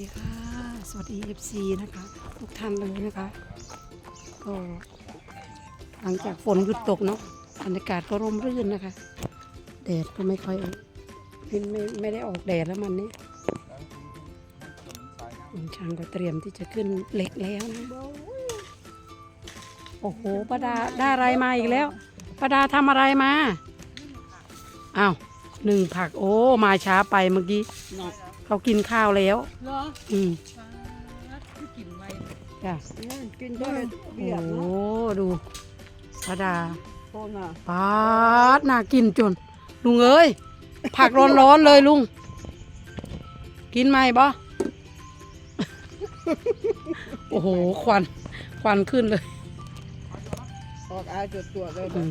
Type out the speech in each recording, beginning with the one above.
ดีค่ะ สวัสดี FC นะคะ ทุกท่านเลยนะคะ ก็หลังจากฝนหยุดตกเนาะบรรยากาศก็ร่มรื่นนะคะ แดดก็ไม่ค่อยไม่ไม่ไม่ได้ออกแดดแล้วมันนี้ลุงช่างก็เตรียมที่จะขึ้นเหล็กแล้วนะโอ้โหป้าดาได้อะไรมาอีกแล้วป้าดาทำอะไรมาอ้าวหนึ่งผักโอ้ มาช้าไปเมื่อกี้ เขากินข้าวแล้ว เหรออืมฟ้าคือกลิ่นไวจ้ะกินได้โอ้โหดูป้าดาโคนอะปาดน่ากินจน ลุงเอ้ย ผักร้อนๆเลยลุง กินไหมบ่ โอ้โห ควัน ควันขึ้นเลยออกอาจุดตัวเลยอืม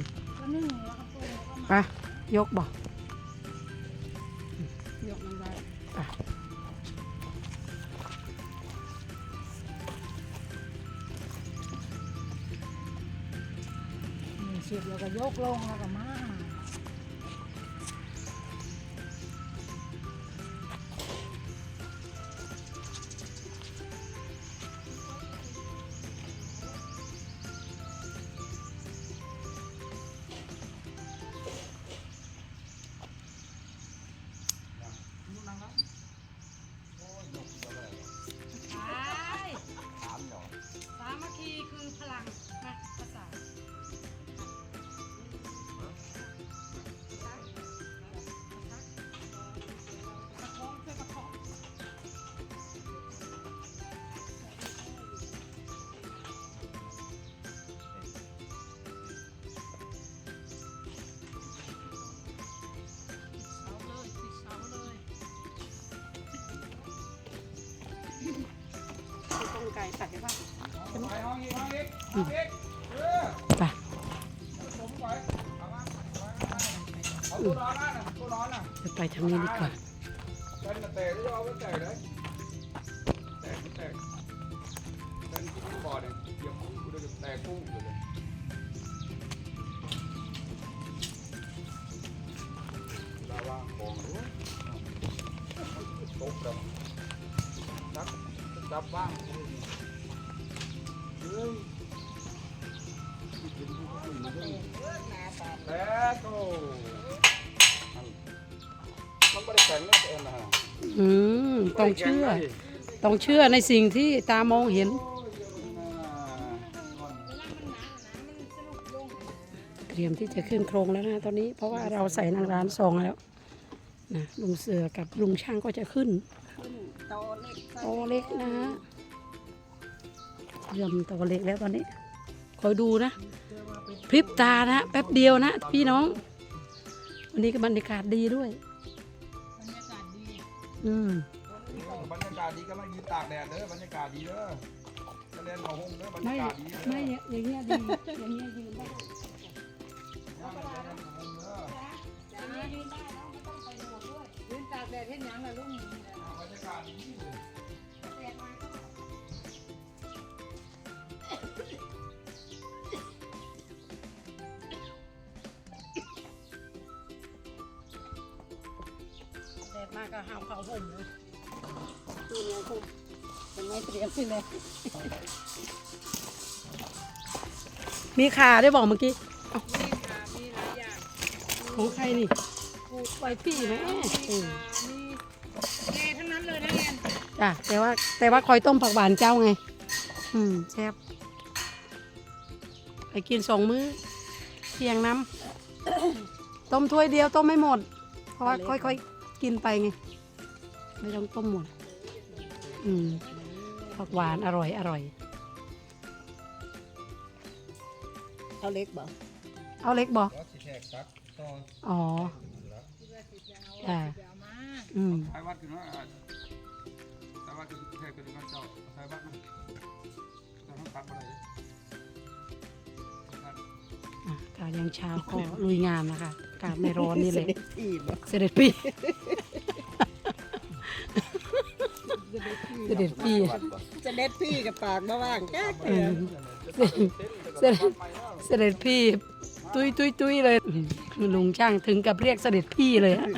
ไปยกบ่ยก เสียบแล้วก็ยกลงแล้วก็มา ต้มไก่ตัดได้ป่ะไปจะไปทางนี้ดีกว่า Ơi. Đấy, cô. Nó có đi cảnh đấy em là อืมต้องเชื่อ ต้องเชื่อในสิ่งที่ตามองเห็น เตรียมที่จะขึ้นโครงแล้วนะตอนนี้ เพราะว่าเราใส่นางร้านซองแล้วนะลุงเสือกับลุงช่างก็จะขึ้นโตเล็กโตเล็กนะฮะ เริ่มโตเล็กแล้วตอนนี้ คอยดูนะพริบตานะแป๊บเดียวนะพี่น้อง วันนี้ก็บรรยากาศดีด้วย บรรยากาศดีอืมบรรยากาศดีก็มายืนตากแดดเด้อบรรยากาศดีเด้อจะเล่นมาห้องเด้อบรรไม่ยากาศดีเด้อไม่อย่างเงี้ยดีอย่างเงี้ยยืนได้ยืนตากแดดเห็นยังล่ะลุงบรรยากาศดีเลย แดดมากก็ห้าวเขาห่มเลยดูเนี่ยคุณเป็นไม่เตรียมสิเลยมีขาได้บอกเมื่อกี้มีค่ะมีหลายอย่างของใครนี่ไวปี้ไหมเออมีเจทั้งนั้นเลยนะเรียนจ้ะแต่ว่าแต่ว่าคอยต้มผักหวานเจ้าไง อืมแซ่บไปกินสองมื้อเที่ยงน้ำต้มถ้วยเดียวต้มไม่หมด เพราะว่าค่อยๆ กินไปไง ไม่ต้องต้มหมด อืมผักหวานอร่อยอร่อย เอาเล็กบ่เอาเล็กบอกก็สิแทกซักต่ออ๋อจ้ะเอามาอืมไทยวัดคือว่าไทยวัดคือแทกคือว่าเจ้าไทยวัดนะจะต้องตัดอะไรอะกายังเช้าก็ลุยงานนะคะอา กาศไม่ร้อนนี่เลยพี่บ่เสด็จพี่เสด็จพี่จะเด็ดพี่กับปากมาว่างแก๊กเออเสด็จเสด็จพี่ ตุยตุยตุยเลยลุงช่างถึงกับเรียกเสด็จพี่เลยฮะ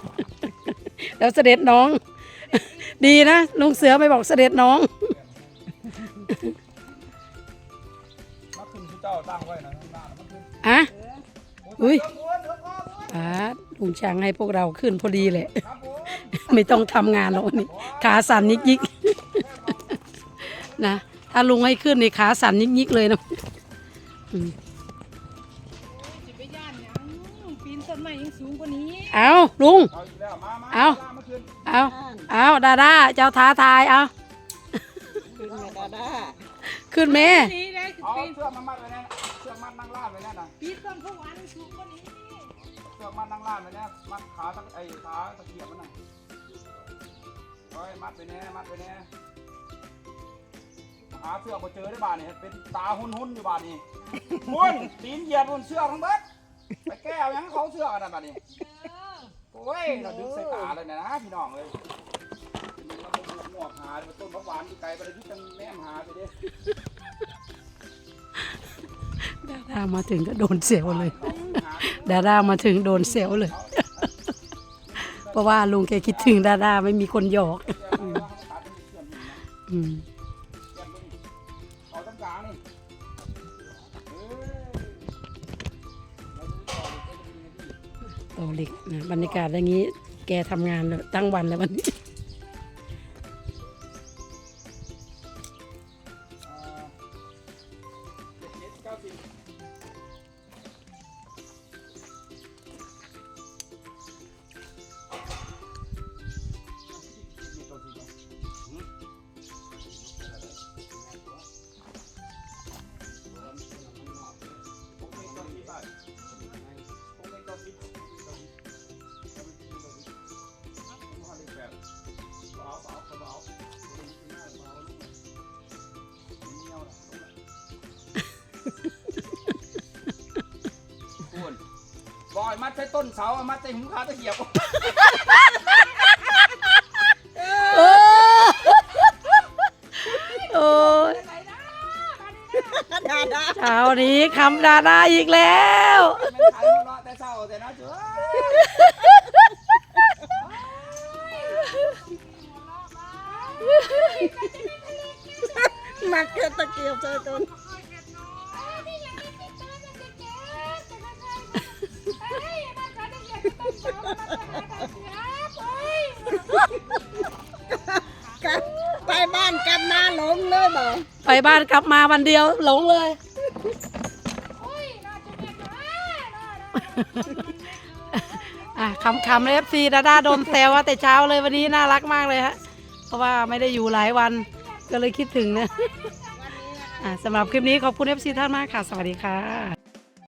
แล้วเสด็จน้อง ดีนะลุงเสือไม่บอกเสด็จน้องมาขึ้นที่เจ้าตั้งไว้นะข้างหน้ามันขึ้นอะอุ๊ย เดี๋วเดี๋วเดี๋ยวก่อนอ่าลุงช่างให้พวกเราขึ้นพอดีแหละครับผมไม่ต้องทำงานหรอกวันนี้ขาสั่นยิกยิกๆนะ ถ้าลุงให้ขึ้นนี่ขาสั่นยิกยิกๆเลยนะอืมจะไปย่านหยังปีนต้นไม้ยังสูงกว่านี้เอาลุง เอาอีกแล้วมามาเอาลกมาขึ้นเอาเอาดาด้าเจ้าท้าทายเอาขึ้นมาดาดาขึ้นแม่นี่นะเอาปีนเสื้อกมามัดไว้แน่เสื้อกมัดนั่งลาดไว้แน่น่ะปีนต้นพวกอันสูงกว่านี้ ชือกมัดนั่งลาดไว้แน่ยมัดขาตั้งไอ้ขาตะเกียบมันน่ะโอ้ยมัดไปแน่มัดไปแน่หาเสื้อบ่เจอได้บาดนี่เป็นตาหุ่นอยู่บาดนี่หุ่นตีนเหยียบบนเสื้อทั้งเบิดไปแก้วยังเขาเสื้อกันะบาดนี่โอ้ยเราดึงใส่ตาเลยนะพี่น้องเลยมันเราบุกหมวกหาต้นมะหวานอยู่ไกลไปเลยที่จังแนมหาไปดิดาด้ามาถึงก็โดนเซลเลย ดาด้ามาถึงโดนเซลเลย เพราะว่าลุงแกคิดถึงดาด้าไม่มีคนหยอกอืมอยู่นะอืมเชื่อมตัวนี้เอาตรงกลางนี่เอ้ยเราจะต่อเลยก็จะมีหล็กนะบรรยากาศอย่างนี้ แกทำงานเลยตั้งวันแล้ววันนี้ บอยมัดใช้ต้นเสามัดใช้หูขาตะเกียบโอ้ยดาดาเช้านี้คำดาด้าอีกแล้ว ไม่ขายหัวเราะแต่เศร้าแต่นะเจ้ามักเกิดตะเกียบเจอต้นกัน ไปบ้านกลับมาวันเดียวหลงเลย อะคำคำเอฟซีดาด้าโดนแซวว่าแต่เช้าเลยวันนี้น่ารักมากเลยฮะ เพราะว่าไม่ได้อยู่หลายวันก็เลยคิดถึงนะอะสำหรับคลิปนี้ขอบคุณเอฟซีท่านมากค่ะ สวัสดีค่ะ